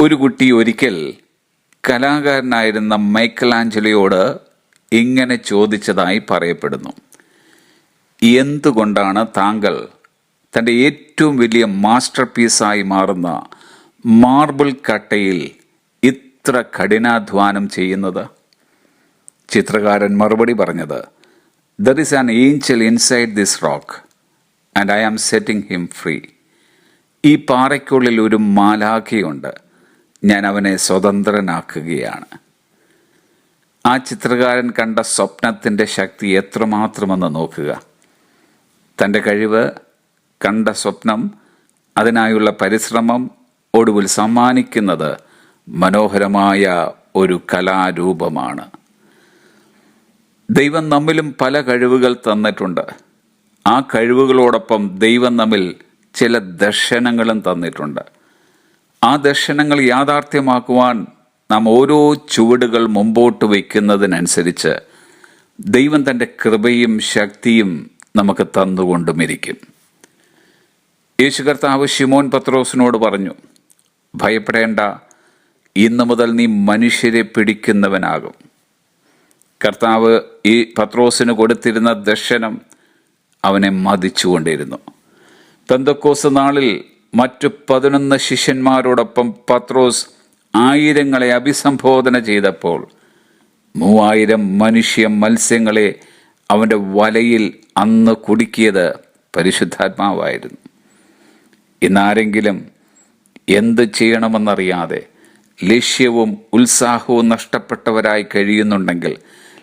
ഒരു കുട്ടി ഒരിക്കൽ കലാകാരനായിരുന്ന മൈക്കലാഞ്ചലിയോട് ഇങ്ങനെ ചോദിച്ചതായി പറയപ്പെടുന്നു. എന്തുകൊണ്ടാണ് താങ്കൾ തന്റെ ഏറ്റവും വലിയ മാസ്റ്റർ പീസായി മാറുന്ന മാർബിൾ കട്ടയിൽ ഇത്ര കഠിനാധ്വാനം ചെയ്യുന്നത്? ചിത്രകാരൻ മറുപടി പറഞ്ഞത് there is an angel inside this rock and I am setting him free ഈ പാറയ്ക്കുള്ളിൽ ഒരു മാലാഖയുണ്ട്. ഞാൻ അവനെ സ്വതന്ത്രനാക്കുകയാണ്. ആ ചിത്രകാരൻ കണ്ട സ്വപ്നത്തിന്റെ ശക്തി എത്രമാത്രമെന്ന് നോക്കുക. തന്റെ കഴിവ് കണ്ട സ്വപ്നം അതിനായുള്ള പരിശ്രമം ഒടുവിൽ സമ്മാനിക്കുന്നത് മനോഹരമായ ഒരു കലാരൂപമാണ്. ദൈവം നമ്മിലും പല കഴിവുകൾ തന്നിട്ടുണ്ട്. ആ കഴിവുകളോടൊപ്പം ദൈവം നമ്മിൽ ചില ദർശനങ്ങളും തന്നിട്ടുണ്ട്. ആ ദർശനങ്ങൾ യാഥാർത്ഥ്യമാക്കുവാൻ നാം ഓരോ ചുവടുകൾ മുമ്പോട്ട് വയ്ക്കുന്നതിനനുസരിച്ച് ദൈവം തന്റെ കൃപയും ശക്തിയും നമുക്ക് തന്നുകൊണ്ടുമിരിക്കും. യേശു കർത്താവ് ശിമോൻ പത്രോസിനോട് പറഞ്ഞു ഭയപ്പെടേണ്ട ഇന്നു മുതൽ നീ മനുഷ്യരെ പിടിക്കുന്നവനാകും. കർത്താവ് ഈ പത്രോസിന് കൊടുത്തിരുന്ന ദർശനം അവനെ മതിച്ചുകൊണ്ടിരുന്നു. തന്തക്കോസ് നാളിൽ മറ്റു പതിനൊന്ന് ശിഷ്യന്മാരോടൊപ്പം പത്രോസ് ആയിരങ്ങളെ അഭിസംബോധന ചെയ്തപ്പോൾ മൂവായിരം മനുഷ്യ മത്സ്യങ്ങളെ അവന്റെ വലയിൽ അന്ന് കുടുക്കിയത് പരിശുദ്ധാത്മാവായിരുന്നു. ഇന്നാരെങ്കിലും എന്ത് ചെയ്യണമെന്നറിയാതെ ലക്ഷ്യവും ഉത്സാഹവും നഷ്ടപ്പെട്ടവരായി കഴിയുന്നുണ്ടെങ്കിൽ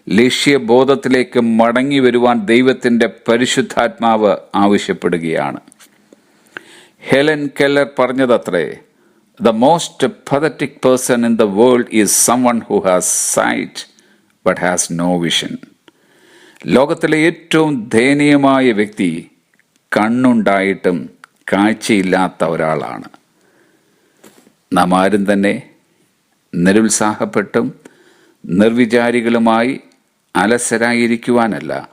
ലക്ഷ്യബോധത്തിലേക്ക് മടങ്ങി വരുവാൻ ദൈവത്തിന്റെ പരിശുദ്ധാത്മാവ് ആവശ്യപ്പെടുകയാണ്. Helen Keller പറഞ്ഞതത്രേ the most pathetic person in the world is someone who has sight but has no vision ലോകത്തിലെ ഏറ്റവും ദയനീയമായ വ്യക്തി കണ്ണുണ്ടായിട്ടും കാഴ്ചയില്ലാത്ത ഒരാളാണ്. നാം ആരും തന്നെ നിരുത്സാഹപ്പെട്ടും നിർവിചാരികളുമായി അലസരായിരിക്കുവാനല്ല.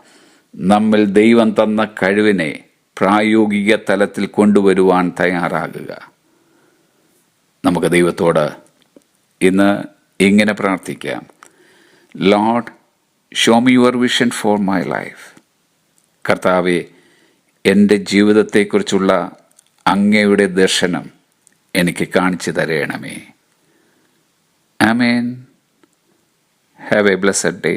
നമ്മിൽ ദൈവം തന്ന കഴിവിനെ പ്രായോഗിക തലത്തിൽ കൊണ്ടുവരുവാൻ തയ്യാറാകുക. നമുക്ക് ദൈവത്തോട് ഇന്ന് ഇങ്ങനെ പ്രാർത്ഥിക്കാം. Lord show me your vision for my life കർത്താവെ എന്റെ ജീവിതത്തെക്കുറിച്ചുള്ള അങ്ങയുടെ ദർശനം എനിക്ക് കാണിച്ചു തരയണമേ ആമേൻ ഹാവ് എ ബ്ലസ്സഡ് ഡേ